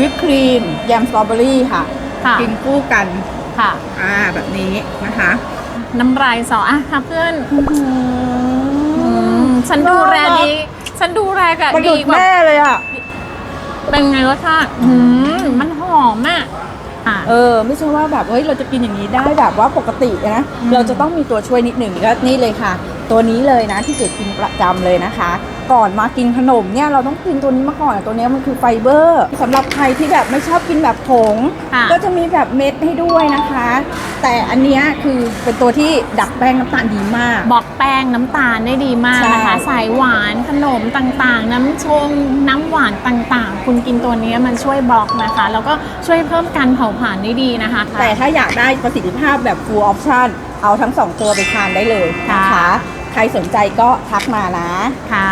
วิปครีมแยมสตรอเบอรี่ค่ะ ค่ะ กินคู่กันค่ะ อ่าแบบนี้นะคะ น้ำลายสออะค่ะเพื่อนอืมฉันดูแลดี ฉันดูแลกับมันดีดุดกว่าแม่เลยอะ เป็นไงรสชาติอืมมันหอมอะอะ เออ ไม่ใช่ว่าแบบเฮ้ยเราจะกินอย่างนี้ได้แบบว่าปกตินะ อืม เราจะต้องมีตัวช่วยนิดหนึ่งก็นี่เลยค่ะ ตัวนี้เลยนะที่เจ็ดกินประจำเลยนะคะ ก่อนมากินขนมเนี่ยเราต้องกินตัวนี้มาก่อนตัวเนี้ยมันคือไฟเบอร์สำหรับใครที่แบบไม่ชอบกินแบบผงค่ะก็จะมีแบบเม็ดให้ด้วยนะคะ แต่อันเนี้ยคือเป็นตัวที่ดักแป้งน้ำตาลดีมากบอกแป้งน้ำตาลได้ดีมากนะคะใช่สายหวานขนมต่างๆ น้ำชงน้ำหวานต่างๆ คุณกินตัวนี้มันช่วยบล็อกนะคะ แล้วก็ช่วยเพิ่มการเผาผลาญได้ดีนะคะ แต่ถ้าอยากได้ประสิทธิภาพแบบ full option เอาทั้งสองตัวไปทานได้เลยนะคะค่ะ ใครสนใจก็ทักมานะ ค่ะ